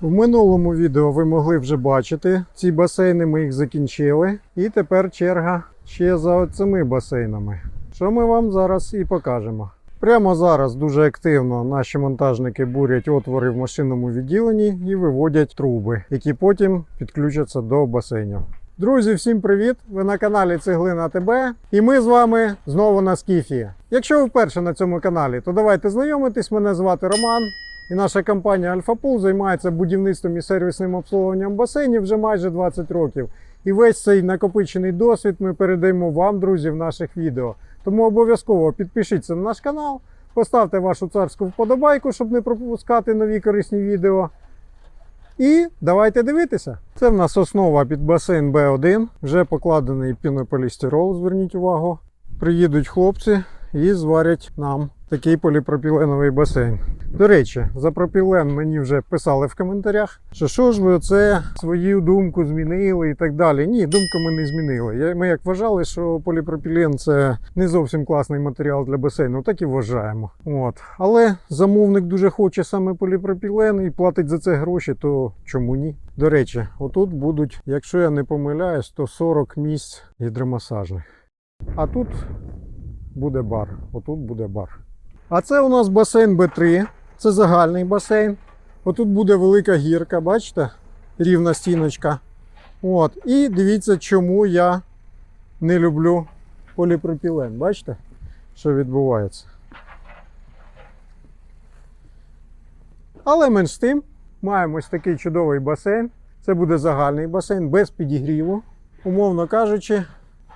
В минулому відео ви могли вже бачити ці басейни, ми їх закінчили. І тепер черга ще за цими басейнами. Що ми вам зараз і покажемо. Прямо зараз дуже активно наші монтажники бурять отвори в машинному відділенні і виводять труби, які потім підключаться до басейнів. Друзі, всім привіт! Ви на каналі Цеглина ТБ і ми з вами знову на Скіфі. Якщо ви вперше на цьому каналі, то давайте знайомитись. Мене звати Роман. І наша компанія Альфапул займається будівництвом і сервісним обслуговуванням басейнів вже майже 20 років. І весь цей накопичений досвід ми передаємо вам, друзі, в наших відео. Тому обов'язково підпишіться на наш канал, поставте вашу царську вподобайку, щоб не пропускати нові корисні відео. І давайте дивитися. Це в нас основа під басейн Б1. Вже покладений пінополістирол, зверніть увагу. Приїдуть хлопці і зварять нам такий поліпропіленовий басейн. До речі, за пропілен мені вже писали в коментарях, що що ж ви оце свою думку змінили і так далі. Ні, думку ми не змінили. Ми як вважали, що поліпропілен це не зовсім класний матеріал для басейну, так і вважаємо. От. Але замовник дуже хоче саме поліпропілен і платить за це гроші, то чому ні? До речі, отут будуть, якщо я не помиляюсь, то 40 місць гідромасажних. А тут буде бар. Отут буде бар. А це у нас басейн Б3. Це загальний басейн. Отут буде велика гірка, бачите? Рівна стіночка. От. І дивіться, чому я не люблю поліпропілен. Бачите, що відбувається. Але менш з тим, маємо ось такий чудовий басейн. Це буде загальний басейн без підігріву. Умовно кажучи,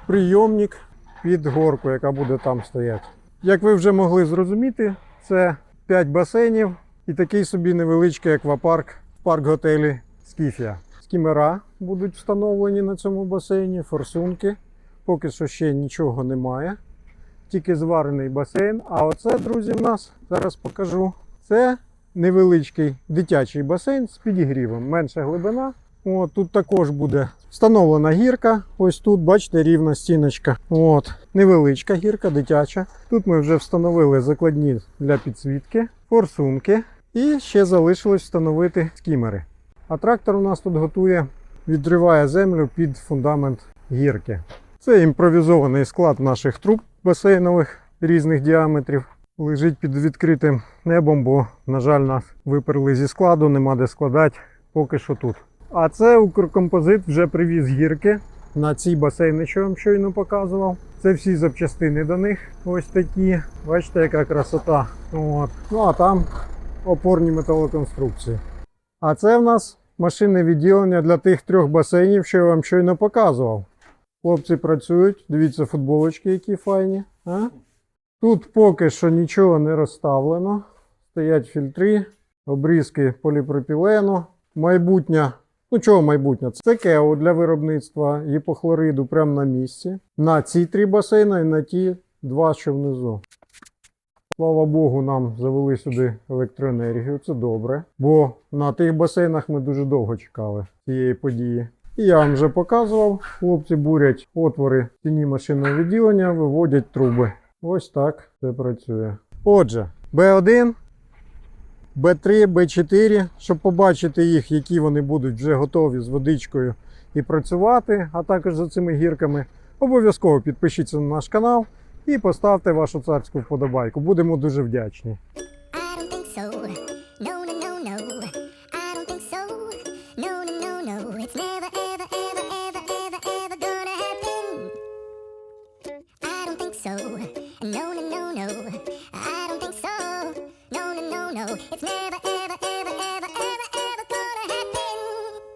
прийомник під горку, яка буде там стояти. Як ви вже могли зрозуміти, це 5 басейнів і такий собі невеличкий аквапарк в парк-готелі Скіфія. Скімера будуть встановлені на цьому басейні, форсунки. Поки що ще нічого немає. Тільки зварений басейн. А оце, друзі, в нас зараз покажу. Це невеличкий дитячий басейн з підігрівом. Менша глибина. От, тут також буде встановлена гірка. Ось тут, бачите, рівна стіночка. От, невеличка гірка, дитяча. Тут ми вже встановили закладні для підсвітки, форсунки. І ще залишилось встановити скімери. А трактор у нас тут готує, відриває землю під фундамент гірки. Це імпровізований склад наших труб басейнових різних діаметрів. Лежить під відкритим небом, бо, на жаль, нас виперли зі складу, нема де складати, поки що тут. А це Укркомпозит вже привіз гірки на ці басейни, що я вам щойно показував. Це всі запчастини до них. Ось такі. Бачите, яка красота. От. Ну а там опорні металоконструкції. А це в нас машинне відділення для тих трьох басейнів, що я вам щойно показував. Хлопці працюють, дивіться футболочки, які файні. А? Тут поки що нічого не розставлено. Стоять фільтри, обрізки поліпропілену. Майбутнє, ну чого майбутнє? Це кео для виробництва гіпохлориду прямо на місці. На ці три басейни і на ті два, що внизу. Слава Богу, нам завели сюди електроенергію, це добре. Бо на тих басейнах ми дуже довго чекали цієї події. І я вам вже показував, хлопці бурять отвори в стіні машинного відділення, виводять труби. Ось так це працює. Отже, Б1, Б3, Б4, щоб побачити їх, які вони будуть вже готові з водичкою і працювати, а також за цими гірками, обов'язково підпишіться на наш канал і поставте вашу царську вподобайку. Будемо дуже вдячні. So. No, no, no, no. I It's never,